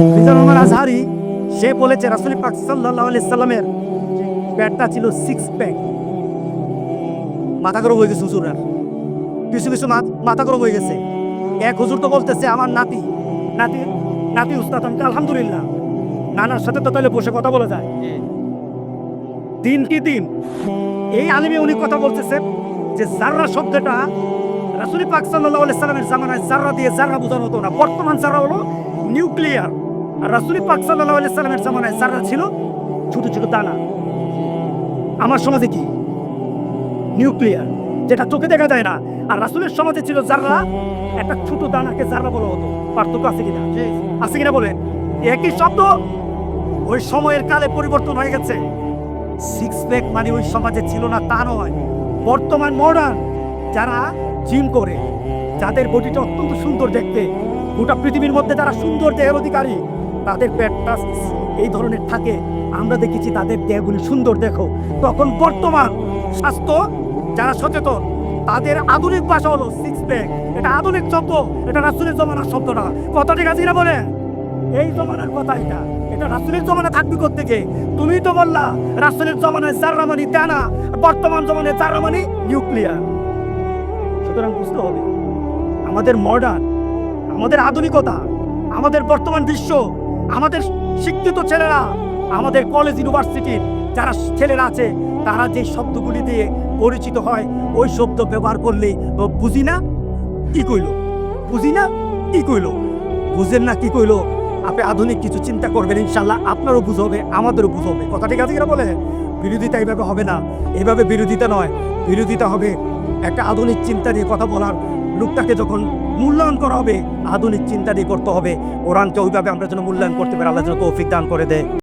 মিজানুর আজহারি সে বলেছে রাসুল পাক সাল্লাহ আলি সাল্লামের প্যাটটা ছিল সিক্স প্যাক মাথা গরম হয়ে গেছে হুজুরার। কিছু কিছু মাথা গরম হয়ে গেছে। এক হুজুর তো বলতেছে আমার নাতি নাতি নাতি উস্তাদ আমি আলহামদুলিল্লাহ। নানার সাথে তো তাহলে বসে কথা বলা যায়। দিন কি দিন? এই আলিমে উনি কথা বলতেছে যে জাররা শব্দটা রাসুল পাক সাল্লাহ সাল্লামের জামানায় জাররা দিয়ে জাররা বোঝানো হতো না। বর্তমান জাররা হলো নিউক্লিয়ার। আর রাসুল পাক সাল্লাহ আলি সাল্লামের জামানায় জাররা ছিল ছোট ছোট দানা। আমার সমাজে কি? নিউক্লিয়ার যেটা চোখে দেখা যায় না। আর রাসুলের সমাজে ছিল জাররা একটা ছোট দানাকে জাররা বলা হতো। পার্থক্য আছে কিনা? আছে কিনা বলেন? একই শব্দ ওই সময়ের কালে পরিবর্তন হয়ে গেছে। সিক্স প্যাক মানে ওই সমাজে ছিল না তা নয়। বর্তমান মডার্ন যারা জিম করে যাদের বডিটা অত্যন্ত সুন্দর দেখতে গোটা পৃথিবীর মধ্যে যারা সুন্দর দেহের অধিকারী তাদের পেটটা এই ধরনের থাকে। আমরা দেখেছি তাদের দেহগুলি সুন্দর, দেখো। তখন বর্তমান স্বাস্থ্য, যারা সচেতন, তাদের আধুনিক ভাষা হলো সিক্স প্যাক এটা আধুনিক শব্দ, এটা রাসুলের জমানার শব্দ না। কত ঠিক আছে না বলে এই জমানার কথা এটা। এটা রাসুলের জমানা থাকবে থেকে তুমি তো বললা, রাসুলের জমানায় জার্রামানি তেনা বর্তমান জমানায় জার্রামানি নিউক্লিয়ার সুতরাং বুঝতে হবে, আমাদের মডার্ন আমাদের আধুনিকতা, আমাদের বর্তমান বিশ্ব আমাদের শিক্ষিত ছেলেরা, আমাদের কলেজ ইউনিভার্সিটির যারা ছেলেরা আছে, তারা যে শব্দগুলি দিয়ে পরিচিত হয়, ওই শব্দ ব্যবহার করলে বুঝি না? কি কইল? বুঝি না? কি কইল? বুঝেন না কি কইল? আপনি আধুনিক কিছু চিন্তা করবেন ইনশাল্লাহ আপনারও বুঝ হবে, আমাদেরও বুঝ হবে। কথা ঠিক আছে কিনা বলে বিরোধিতা এইভাবে হবে না। এভাবে বিরোধিতা নয়। বিরোধিতা হবে একটা আধুনিক চিন্তা দিয়ে কথা বলার লোকটাকে যখন মূল্যায়ন করা হবে, আধুনিক চিন্তা দিয়ে করতে হবে ওরানকে ওইভাবে আমরা যেন মূল্যায়ন করতে পারি, আল্লাহ যেন তৌফিক দান করে দেয়।